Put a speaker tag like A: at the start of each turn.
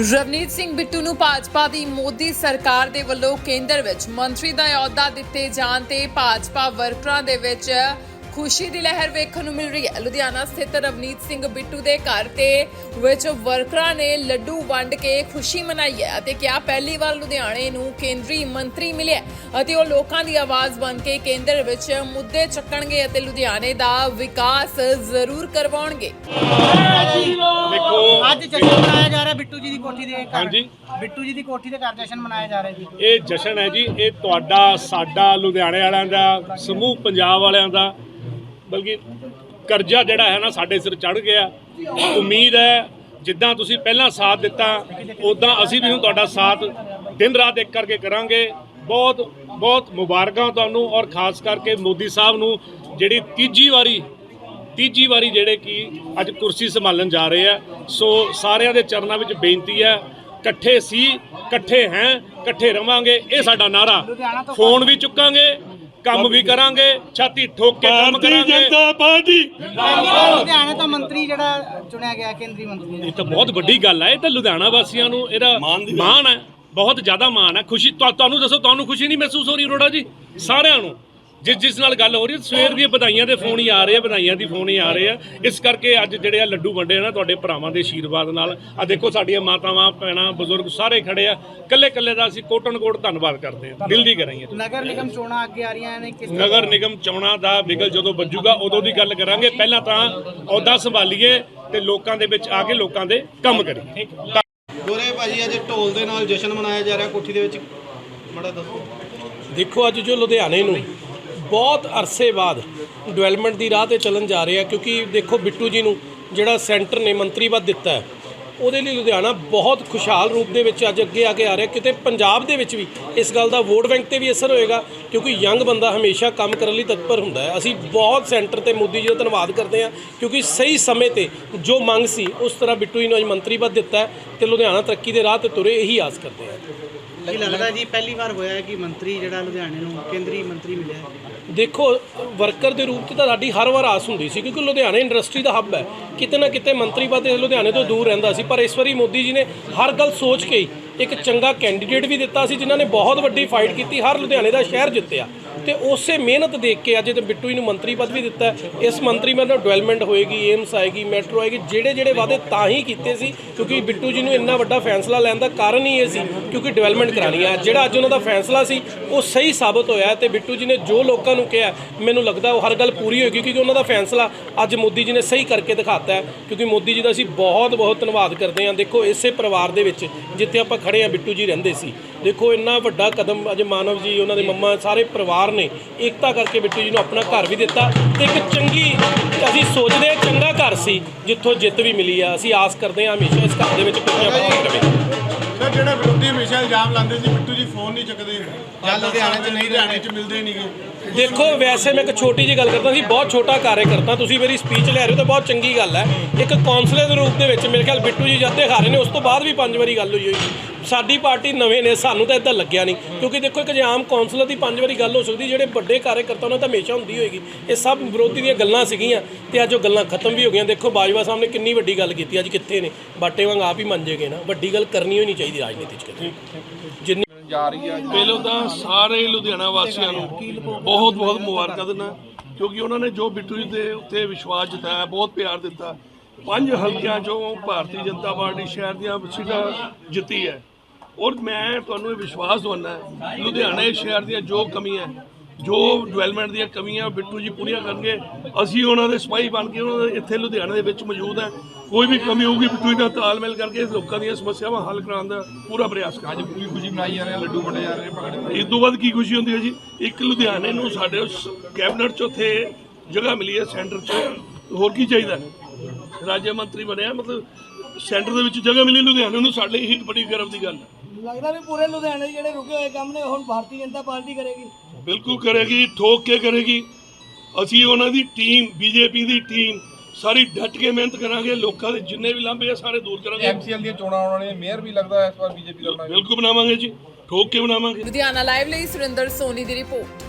A: ਰਵਨੀਤ ਸਿੰਘ ਬਿੱਟੂ ਨੂੰ ਭਾਜਪਾ ਦੀ ਮੋਦੀ ਸਰਕਾਰ ਦੇ ਵੱਲੋਂ ਕੇਂਦਰ ਵਿੱਚ ਮੰਤਰੀ ਦਾ ਅਹੁਦਾ ਦਿੱਤੇ ਜਾਣ ਤੇ ਭਾਜਪਾ ਵਰਕਰਾਂ ਦੇ ਵਿੱਚ ਖੁਸ਼ੀ ਦੀ ਲਹਿਰ ਵੇਖਣ ਨੂੰ ਮਿਲ ਰਹੀ ਹੈ। ਲੁਧਿਆਣਾ ਸਥਿਤ ਰਵਨੀਤ ਸਿੰਘ ਬਿੱਟੂ ਦੇ ਘਰ ਤੇ ਵਿੱਚ ਵਰਕਰਾਂ ਨੇ ਲੱਡੂ ਵੰਡ ਕੇ ਖੁਸ਼ੀ ਮਨਾਈ ਹੈ ਅਤੇ ਕਿਹਾ, ਪਹਿਲੀ ਵਾਰ ਲੁਧਿਆਣੇ ਨੂੰ ਕੇਂਦਰੀ ਮੰਤਰੀ ਮਿਲਿਆ ਅਤੇ ਉਹ ਲੋਕਾਂ ਦੀ ਆਵਾਜ਼ ਬਣ ਕੇ ਕੇਂਦਰ ਵਿੱਚ ਮੁੱਦੇ ਚੱਕਣਗੇ ਅਤੇ ਲੁਧਿਆਣੇ ਦਾ ਵਿਕਾਸ ਜ਼ਰੂਰ ਕਰਵਾਉਣਗੇ।
B: ਅੱਜ ਜਸ਼ਨ ਮਨਾਇਆ ਜਾ ਰਿਹਾ ਬਿੱਟੂ ਜੀ ਦੀ ਕੋਠੀ ਦੇ ਘਰ।
C: ਹਾਂਜੀ।
B: ਬਿੱਟੂ ਜੀ ਦੀ ਕੋਠੀ ਦੇ ਘਰ ਜਸ਼ਨ ਮਨਾਇਆ ਜਾ ਰਿਹਾ ਜੀ।
C: ਇਹ ਜਸ਼ਨ ਹੈ ਜੀ ਇਹ ਤੁਹਾਡਾ ਸਾਡਾ ਲੁਧਿਆਣੇ ਵਾਲਿਆਂ ਦਾ ਸਮੂਹ ਪੰਜਾਬ ਵਾਲਿਆਂ ਦਾ ਬਲਕਿ ਕਰਜ਼ਾ ਜਿਹੜਾ ਹੈ ਨਾ ਸਾਡੇ ਸਿਰ ਚੜ ਗਿਆ। ਉਮੀਦ ਹੈ ਜਿੱਦਾਂ ਤੁਸੀਂ ਪਹਿਲਾਂ ਸਾਥ ਦਿੱਤਾ ਉਦਾਂ ਅਸੀਂ ਵੀ ਹੁਣ ਤੁਹਾਡਾ ਸਾਥ ਦਿਨ ਰਾਤ ਇੱਕ ਕਰਕੇ ਕਰਾਂਗੇ। ਬਹੁਤ ਬਹੁਤ ਮੁਬਾਰਕਾਂ ਤੁਹਾਨੂੰ ਔਰ ਖਾਸ ਕਰਕੇ ਮੋਦੀ ਸਾਹਿਬ ਨੂੰ ਜਿਹੜੀ ਤੀਜੀ ਵਾਰੀ ਤੀਜੀ ਵਾਰੀ ਜਿਹੜੇ ਕਿ ਅੱਜ ਕੁਰਸੀ ਸੰਭਾਲਣ ਜਾ ਰਹੇ ਆ ਸੋ ਸਾਰਿਆਂ ਦੇ ਚਰਨਾਂ ਵਿੱਚ ਬੇਨਤੀ ਹੈ ਇਕੱਠੇ ਸੀ ਇਕੱਠੇ ਹੈ ਇਕੱਠੇ ਰਵਾਂਗੇ ਇਹ ਸਾਡਾ ਨਾਰਾ। ਫੋਨ ਵੀ ਚੁੱਕਾਂਗੇ ਕੰਮ ਵੀ ਕਰਾਂਗੇ ਛਾਤੀ ਠੋਕ ਕੇ ਕੰਮ ਕਰਾਂਗੇ।
D: ਪਾਰਟੀ।
B: ਲੁਧਿਆਣੇ ਤੋਂ ਮੰਤਰੀ ਜਿਹੜਾ ਚੁਣਿਆ ਗਿਆ ਕੇਂਦਰੀ ਮੰਤਰੀ
C: ਇਹ ਤਾਂ ਬਹੁਤ ਵੱਡੀ ਗੱਲ ਹੈ ਇਹ ਤਾਂ ਲੁਧਿਆਣਾ ਵਾਸੀਆਂ ਨੂੰ ਇਹਦਾ ਮਾਣ ਹੈ ਬਹੁਤ ਜ਼ਿਆਦਾ ਮਾਣ ਹੈ ਖੁਸ਼ੀ ਤੁਹਾ- ਤੁਹਾਨੂੰ ਦੱਸੋ ਤੁਹਾਨੂੰ ਖੁਸ਼ੀ ਨਹੀਂ ਮਹਿਸੂਸ ਹੋ ਰਹੀ ਅਰੋੜਾ ਜੀ? ਸਾਰਿਆਂ ਨੂੰ। ਜਿਸ ਜਿਸ ਨਾਲ ਗੱਲ ਹੋ ਰਹੀ ਹੈ ਸਵੇਰ ਦੀਆਂ ਵਧਾਈਆਂ ਦੇ ਫੋਨ ਹੀ ਆ ਰਹੇ ਆ ਵਧਾਈਆਂ ਦੀ ਫੋਨ ਹੀ ਆ ਰਹੇ ਆ। ਇਸ ਕਰਕੇ ਅੱਜ ਜਿਹੜੇ ਆ ਲੱਡੂ ਵੰਡੇ ਆ ਨਾ ਤੁਹਾਡੇ ਭਰਾਵਾਂ ਦੇ ਆਸ਼ੀਰਵਾਦ ਨਾਲ। ਆ ਦੇਖੋ ਸਾਡੀਆਂ ਮਾਤਾਵਾਂ ਭੈਣਾਂ ਬਜ਼ੁਰਗ ਸਾਰੇ ਖੜੇ ਆ। ਕੱਲੇ ਕੱਲੇ ਦਾ ਅਸੀਂ ਕੋਟਨ ਕੋਟ ਧੰਨਵਾਦ ਕਰਦੇ ਆ ਦਿਲ ਦੀ ਕਰਾਂਗੇ
B: ਨਗਰ ਨਿਗਮ ਚੋਣਾਂ ਅੱਗੇ ਆ ਰਹੀਆਂ ਨੇ ਕਿਸ
C: ਨਗਰ ਨਿਗਮ ਚੋਣਾਂ ਦਾ ਵਿਗਲ ਜਦੋਂ ਵੱਜੂਗਾ ਉਦੋਂ ਦੀ ਗੱਲ ਕਰਾਂਗੇ। ਪਹਿਲਾਂ ਤਾਂ ਅਹੁਦਾ ਸੰਭਾਲੀਏ ਤੇ ਲੋਕਾਂ ਦੇ ਵਿੱਚ ਆ ਕੇ ਲੋਕਾਂ ਦੇ ਕੰਮ ਕਰੀਏ।
E: ਗੋਰੇ ਭਾਜੀ ਅੱਜ ਢੋਲ ਦੇ ਨਾਲ ਜਸ਼ਨ ਮਨਾਇਆ ਜਾ ਰਿਹਾ। ਕੋਠੀ ਦੇ ਵਿੱਚ ਬੜਾ ਦੱਸੋ।
D: ਦੇਖੋ ਅੱਜ ਜੋ ਲੁਧਿਆਣੇ ਨੂੰ ਬਹੁਤ ਅਰਸੇ ਬਾਅਦ ਡਿਵੈਲਪਮੈਂਟ ਦੀ ਰਾਹ ਤੇ ਚੱਲਣ ਜਾ ਰਹੇ ਆ, ਕਿਉਂਕਿ ਦੇਖੋ ਬਿੱਟੂ ਜੀ ਨੂੰ ਜਿਹੜਾ ਸੈਂਟਰ ਨੇ ਮੰਤਰੀ ਪਦ ਦਿੱਤਾ ਹੈ, ਉਹਦੇ ਲਈ ਲੁਧਿਆਣਾ ਬਹੁਤ ਖੁਸ਼ਹਾਲ ਰੂਪ ਦੇ ਵਿੱਚ ਅੱਜ ਅੱਗੇ ਆ ਕੇ ਆ ਰਿਹਾ, ਕਿਤੇ ਪੰਜਾਬ ਦੇ ਵਿੱਚ ਵੀ ਇਸ ਗੱਲ ਦਾ ਵੋਟ ਬੈਂਕ ਤੇ ਵੀ ਅਸਰ ਹੋਏਗਾ, ਕਿਉਂਕਿ ਯੰਗ ਬੰਦਾ ਹਮੇਸ਼ਾ ਕੰਮ ਕਰਨ ਲਈ ਤਤਪਰ ਹੁੰਦਾ ਹੈ। ਅਸੀਂ ਬਹੁਤ ਸੈਂਟਰ ਤੇ ਮੋਦੀ ਜੀ ਦਾ ਧੰਨਵਾਦ ਕਰਦੇ ਹਾਂ, ਕਿਉਂਕਿ ਸਹੀ ਸਮੇਂ ਤੇ ਜੋ ਮੰਗ ਸੀ, ਉਸ ਤਰ੍ਹਾਂ ਬਿੱਟੂ ਜੀ ਨੂੰ ਅੱਜ ਮੰਤਰੀ ਪਦ ਦਿੱਤਾ ਹੈ ਤੇ ਲੁਧਿਆਣਾ ਤਰੱਕੀ ਦੇ ਰਾਹ ਤੇ ਤੁਰੇ, ਇਹੀ ਆਸ ਕਰਦੇ ਹਾਂ।
B: ਕੀ ਲੱਗਦਾ ਜੀ, ਪਹਿਲੀ ਵਾਰ ਹੋਇਆ ਹੈ ਕਿ ਮੰਤਰੀ ਜਿਹੜਾ ਲੁਧਿਆਣੇ ਨੂੰ ਕੇਂਦਰੀ ਮੰਤਰੀ ਮਿਲਿਆ
D: ਦੇਖੋ ਵਰਕਰ ਦੇ ਰੂਪ 'ਚ ਤਾਂ ਸਾਡੀ ਹਰ ਵਾਰ ਆਸ ਹੁੰਦੀ ਸੀ ਕਿਉਂਕਿ ਲੁਧਿਆਣੇ ਇੰਡਸਟਰੀ ਦਾ ਹੱਬ ਹੈ। ਕਿਤੇ ਨਾ ਕਿਤੇ ਮੰਤਰੀ ਪਦ ਲੁਧਿਆਣੇ ਤੋਂ ਦੂਰ ਰਹਿੰਦਾ ਸੀ, ਪਰ ਇਸ ਵਾਰੀ ਮੋਦੀ ਜੀ ਨੇ ਹਰ ਗੱਲ ਸੋਚ ਕੇ ਹੀ ਇੱਕ ਚੰਗਾ ਕੈਂਡੀਡੇਟ ਵੀ ਦਿੱਤਾ ਸੀ, ਜਿਨ੍ਹਾਂ ਨੇ ਬਹੁਤ ਵੱਡੀ ਫਾਈਟ ਕੀਤੀ, ਹਰ ਲੁਧਿਆਣੇ ਦਾ ਸ਼ਹਿਰ ਜਿੱਤਿਆ। ਤੇ ਉਸੇ ਮਿਹਨਤ ਦੇਖ ਕੇ ਅੱਜ ਤੇ ਬਿੱਟੂ ਜੀ ਨੂੰ ਮੰਤਰੀ ਪਦ ਵੀ ਦਿੱਤਾ ਇਸ ਮੰਤਰੀ ਪਦ ਡਿਵੈਲਪਮੈਂਟ ਹੋਏਗੀ ਏਮਸ ਆਏਗੀ ਮੈਟਰੋ ਆਏਗੀ, ਜਿਹੜੇ ਜਿਹੜੇ ਵਾਅਦੇ ਤਾਂ ਹੀ ਕੀਤੇ ਸੀ, ਕਿਉਂਕਿ ਬਿੱਟੂ ਜੀ ਨੂੰ ਇੰਨਾ ਵੱਡਾ ਫੈਸਲਾ ਲੈਣ ਦਾ ਕਾਰਨ ਹੀ ਇਹ ਸੀ, ਕਿਉਂਕਿ ਡਿਵੈਲਪਮੈਂਟ ਕਰਾਣੀ ਹੈ। ਜਿਹੜਾ ਅੱਜ ਉਹਨਾਂ ਦਾ ਫੈਸਲਾ ਸੀ, ਉਹ ਸਹੀ ਸਾਬਤ ਹੋਇਆ ਤੇ ਬਿੱਟੂ ਜੀ ਨੇ ਜੋ ਲੋਕਾਂ ਨੂੰ ਕਿਹਾ ਮੈਨੂੰ ਲੱਗਦਾ ਉਹ ਹਰ ਗੱਲ ਪੂਰੀ ਹੋਏਗੀ, ਕਿਉਂਕਿ ਉਹਨਾਂ ਦਾ ਫੈਸਲਾ ਅੱਜ ਮੋਦੀ ਜੀ ਨੇ ਸਹੀ ਕਰਕੇ ਦਿਖਾਤਾ ਹੈ, ਕਿਉਂਕਿ ਮੋਦੀ ਜੀ ਦਾ ਅਸੀਂ ਬਹੁਤ ਬਹੁਤ ਧੰਨਵਾਦ ਕਰਦੇ ਹਾਂ। ਦੇਖੋ, ਇਸੇ ਪਰਿਵਾਰ ਦੇ ਵਿੱਚ ਜਿੱਥੇ ਆਪਾਂ ਖੜੇ ਹਾਂ, ਬਿੱਟੂ ਜੀ ਰਹਿੰਦੇ ਸੀ। ਦੇਖੋ, ਇੰਨਾ ਵੱਡਾ ਕਦਮ ਅੱਜ ਮਾਨਵ ਜੀ, ਉਹਨਾਂ ਦੇ ਮੰਮਾ, ਸਾਰੇ ਪਰਿਵਾਰ ਨੇ ਏਕਤਾ ਕਰਕੇ ਬਿੱਟੂ ਜੀ ਨੂੰ ਆਪਣਾ ਘਰ ਵੀ ਦਿੱਤਾ ਤੇ ਇੱਕ ਚੰਗੀ ਅਸੀਂ ਸੋਚਦੇ ਚੰਗਾ ਘਰ ਸੀ ਜਿੱਥੋਂ ਜਿੱਤ ਵੀ ਮਿਲੀ ਆ। ਅਸੀਂ ਆਸ ਕਰਦੇ ਹਾਂ ਹਮੇਸ਼ਾ ਇਸ ਘਰ ਦੇ ਵਿੱਚ ਖੁਸ਼ੀਆਂ ਬਣੀ ਰਵੇ।
F: ਸਰ ਜਿਹੜਾ ਵਿਰੋਧੀ ਹਮੇਸ਼ਾ ਇਲਜ਼ਾਮ ਲਾਉਂਦੇ ਸੀ ਬਿੱਟੂ ਜੀ ਫੋਨ ਨਹੀਂ ਚੱਕਦੇ। ਜਾਂ ਲੁਧਿਆਣੇ 'ਚ ਨਹੀਂ ਲੁਧਿਆਣੇ 'ਚ ਮਿਲਦੇ ਨਹੀਂਗੇ
D: ਦੇਖੋ ਵੈਸੇ ਮੈਂ ਇੱਕ ਛੋਟੀ ਜਿਹੀ ਗੱਲ ਕਰਦਾ ਸੀ ਬਹੁਤ ਛੋਟਾ ਕਾਰਜਕਰਤਾ। ਤੁਸੀਂ ਮੇਰੀ ਸਪੀਚ ਲੈ ਰਹੇ ਹੋ ਤਾਂ ਬਹੁਤ ਚੰਗੀ ਗੱਲ ਹੈ। ਇੱਕ ਕੌਂਸਲਰ ਦੇ ਰੂਪ ਦੇ ਵਿੱਚ ਮੇਰੇ ਖਿਆਲ ਬਿੱਟੂ ਜੀ ਜਦ ਦੇ ਹਾਰੇ ਨੇ ਉਸ ਤੋਂ ਬਾਅਦ ਵੀ ਪੰਜ ਵਾਰੀ ਗੱਲ ਹੋਈ ਹੋਈ। ਸਾਡੀ ਪਾਰਟੀ ਨਵੇਂ ਨੇ ਸਾਨੂੰ ਤਾਂ ਇਦਾਂ ਲੱਗਿਆ ਨਹੀਂ। ਕਿਉਂਕਿ ਦੇਖੋ ਇੱਕ ਜੇ ਆਮ ਕੌਂਸਲਰ ਦੀ ਪੰਜ ਵਾਰੀ ਗੱਲ ਹੋ ਸਕਦੀ ਜਿਹੜੇ ਵੱਡੇ ਕਾਰਜਕਰਤਾ ਉਹਨਾਂ ਤਾਂ ਹਮੇਸ਼ਾ ਹੁੰਦੀ ਹੋਏਗੀ। ਇਹ ਸਭ ਵਿਰੋਧੀ ਦੀਆਂ ਗੱਲਾਂ ਸੀਗੀਆਂ ਤੇ ਅੱਜ ਉਹ ਗੱਲਾਂ ਖਤਮ ਵੀ ਹੋ ਗਈਆਂ। ਦੇਖੋ ਬਾਜਵਾ ਸਾਹਿਬ ਨੇ ਕਿੰਨੀ ਵੱਡੀ ਗੱਲ ਕੀਤੀ ਅੱਜ ਕਿੱਥੇ ਨੇ? ਬਾਟੇ ਵਾਂਗ ਆਪ ਹੀ ਮੰਨ ਜੇਗੇ ਨਾ। ਵੱਡੀ ਗੱਲ ਕਰਨੀ ਹੋਈ ਨਹੀਂ ਚਾਹੀਦੀ ਰਾਜਨੀਤੀ 'ਚ ਕਦੇ ਜਿੰਨੀ
G: ਪਹਿਲਾਂ ਤਾਂ ਸਾਰੇ ਲੁਧਿਆਣਾ ਵਾਸੀਆਂ ਨੂੰ ਬਹੁਤ ਬਹੁਤ ਮੁਬਾਰਕਾਂ ਦਿੰਦਾ। ਕਿਉਂਕਿ ਉਹਨਾਂ ਨੇ ਜੋ ਬਿੱਟੂ ਜੀ ਦੇ ਉੱਤੇ ਵਿਸ਼ਵਾਸ ਜਤਾਇਆ ਬਹੁਤ ਪਿਆਰ ਦਿੱਤਾ। ਪੰਜ ਹਲਕਿਆਂ ਚੋਂ ਭਾਰਤੀ ਜਨਤਾ ਪਾਰਟੀ ਸ਼ਹਿਰ ਦੀਆਂ ਸੀਟਾਂ ਜਿੱਤੀ ਹੈ। ਔਰ ਮੈਂ ਤੁਹਾਨੂੰ ਇਹ ਵਿਸ਼ਵਾਸ ਦਵਾਨਾ ਲੁਧਿਆਣੇ ਸ਼ਹਿਰ ਦੀਆਂ ਜੋ ਕਮੀਆਂ ਜੋ ਡਿਵੈਲਪਮੈਂਟ ਦੀਆਂ ਕਮੀਆਂ ਬਿੱਟੂ ਜੀ ਪੂਰੀਆਂ ਕਰਨਗੇ ਅਸੀਂ ਉਹਨਾਂ ਦੇ ਸਿਪਾਹੀ ਬਣ ਕੇ ਉਹਨਾਂ ਦੇ ਇੱਥੇ ਲੁਧਿਆਣੇ ਦੇ ਵਿੱਚ ਮੌਜੂਦ ਹੈ। ਕੋਈ ਵੀ ਕਮੀ ਹੋਊਗੀ ਬਿੱਟੂ ਜੀ ਨਾਲ ਤਾਲਮੇਲ ਕਰਕੇ ਲੋਕਾਂ ਦੀਆਂ ਸਮੱਸਿਆਵਾਂ ਹੱਲ ਕਰਾਉਣ ਦਾ ਪੂਰਾ ਪ੍ਰਯਾਸ ਕਰਾਂਗੇ।
F: ਪੂਰੀ ਖੁਸ਼ੀ ਮਨਾਈ ਜਾ ਰਹੇ ਆ, ਲੱਡੂ ਵੰਡੇ ਜਾ ਰਹੇ ਭਗਤ
G: ਇਸ ਤੋਂ ਬਾਅਦ ਕੀ ਖੁਸ਼ੀ ਹੁੰਦੀ ਹੈ ਜੀ? ਇੱਕ ਲੁਧਿਆਣੇ ਨੂੰ ਸਾਡੇ ਕੈਬਨਿਟ ਚ ਉੱਥੇ ਜਗ੍ਹਾ ਮਿਲੀ ਹੈ ਸੈਂਟਰ ਚ। ਹੋਰ ਕੀ ਚਾਹੀਦਾ? ਰਾਜ ਮੰਤਰੀ ਬਣਿਆ ਮਤਲਬ ਸੈਂਟਰ ਦੇ ਵਿੱਚ ਜਗ੍ਹਾ ਮਿਲੀ ਲੁਧਿਆਣੇ ਨੂੰ ਸਾਡੇ ਲਈ ਹੀ ਬੜੀ ਗਰਵ ਦੀ ਗੱਲ ਹੈ।
B: ਲੱਗਦਾ ਵੀ ਪੂਰੇ ਲੁਧਿਆਣੇ ਦੇ ਜਿਹੜੇ ਰੁਕੇ ਹੋਏ ਕੰਮ ਨੇ ਹੁਣ ਭਾਰਤੀ ਜਨਤਾ ਪਾਰਟੀ ਕਰੇਗੀ।
G: ਬਿਲਕੁਲ ਕਰੇਗੀ ਠੋਕ ਕੇ ਕਰੇਗੀ। ਅਸੀਂ ਉਹਨਾਂ ਦੀ ਟੀਮ ਬੀਜੇਪੀ ਦੀ ਟੀਮ ਸਾਰੀ ਡਟ ਕੇ ਮਿਹਨਤ ਕਰਾਂਗੇ ਲੋਕਾਂ ਦੇ ਜਿੰਨੇ ਵੀ ਲਾਂਭੇ ਆ ਸਾਰੇ ਦੂਰ ਕਰਾਂਗੇ।
F: ਐਮਸੀਐਲ ਦੀਆਂ ਚੋਣਾਂ ਆਉਣ ਵਾਲੀਆਂ ਮੇਅਰ ਵੀ ਲੱਗਦਾ ਇਸ ਵਾਰ ਬੀਜੇਪੀ ਦਾ ਬਣਾਏਗਾ
G: ਬਿਲਕੁਲ ਬਣਾਵਾਂਗੇ ਜੀ ਠੋਕ ਕੇ ਬਣਾਵਾਂਗੇ।
A: ਲੁਧਿਆਣਾ ਲਾਈਵ ਲਈ ਸੁਰਿੰਦਰ ਸੋਨੀ ਦੀ ਰਿਪੋਰਟ।